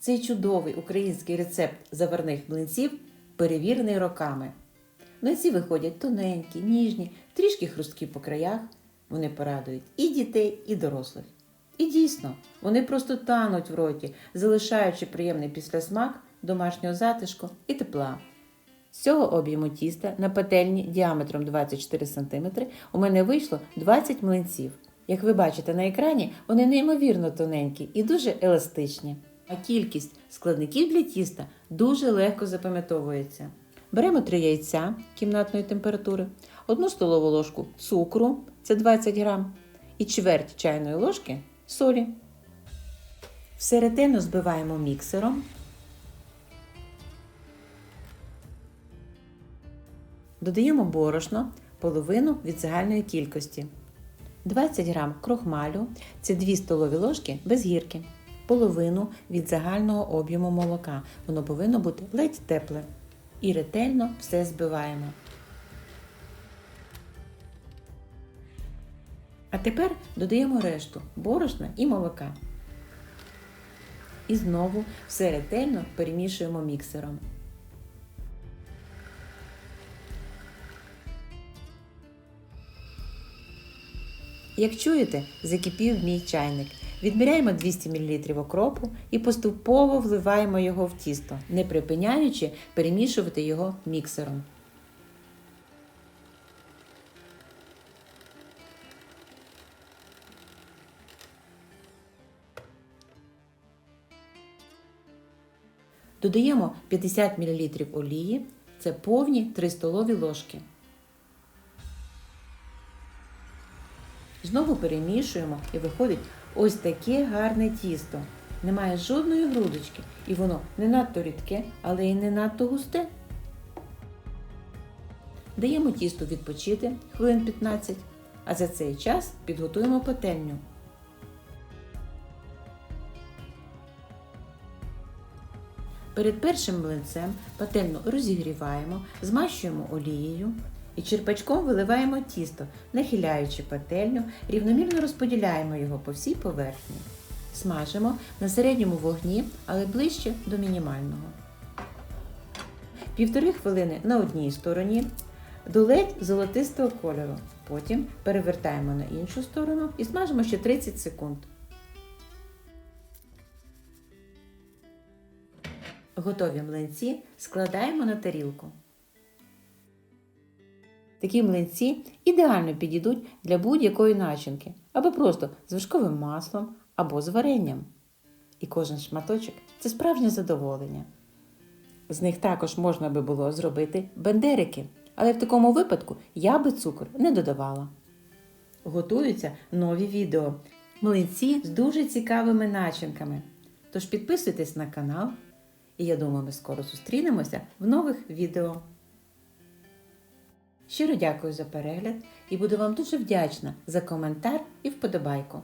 Цей чудовий український рецепт заварних млинців перевірений роками. Млинці виходять тоненькі, ніжні, трішки хрусткі по краях. Вони порадують і дітей, і дорослих. І дійсно, вони просто тануть в роті, залишаючи приємний післясмак домашнього затишку і тепла. З цього об'єму тіста на пательні діаметром 24 см у мене вийшло 20 млинців. Як ви бачите на екрані, вони неймовірно тоненькі і дуже еластичні. А кількість складників для тіста дуже легко запам'ятовується. Беремо 3 яйця кімнатної температури, 1 столову ложку цукру це 20 грам, і чверть чайної ложки солі. Все ретельно збиваємо міксером. Додаємо борошно половину від загальної кількості. 20 грам крохмалю це 2 столові ложки без гірки. Половину від загального об'єму молока. Воно повинно бути ледь тепле. І ретельно все збиваємо. А тепер додаємо решту борошна і молока. І знову все ретельно перемішуємо міксером. Як чуєте, закипів мій чайник. Відміряємо 200 мл окропу і поступово вливаємо його в тісто, не припиняючи перемішувати його міксером. Додаємо 50 мл олії, це повні 3 столові ложки. Знову перемішуємо і виходить ось таке гарне тісто. Немає жодної грудочки, і воно не надто рідке, але й не надто густе. Даємо тісту відпочити хвилин 15, а за цей час підготуємо пательню. Перед першим млинцем пательню розігріваємо, змащуємо олією і черпачком виливаємо тісто, нахиляючи пательню, рівномірно розподіляємо його по всій поверхні. Смажимо на середньому вогні, але ближче до мінімального. Півтори хвилини на одній стороні до ледь золотистого кольору. Потім перевертаємо на іншу сторону і смажимо ще 30 секунд. Готові млинці складаємо на тарілку. Такі млинці ідеально підійдуть для будь-якої начинки, або просто з вершковим маслом, або з варенням. І кожен шматочок це справжнє задоволення. З них також можна би було зробити бендерики, але в такому випадку я би цукор не додавала. Готуються нові відео. Млинці з дуже цікавими начинками. Тож підписуйтесь на канал, і я думаю, ми скоро зустрінемося в нових відео. Щиро дякую за перегляд і буду вам дуже вдячна за коментар і вподобайку.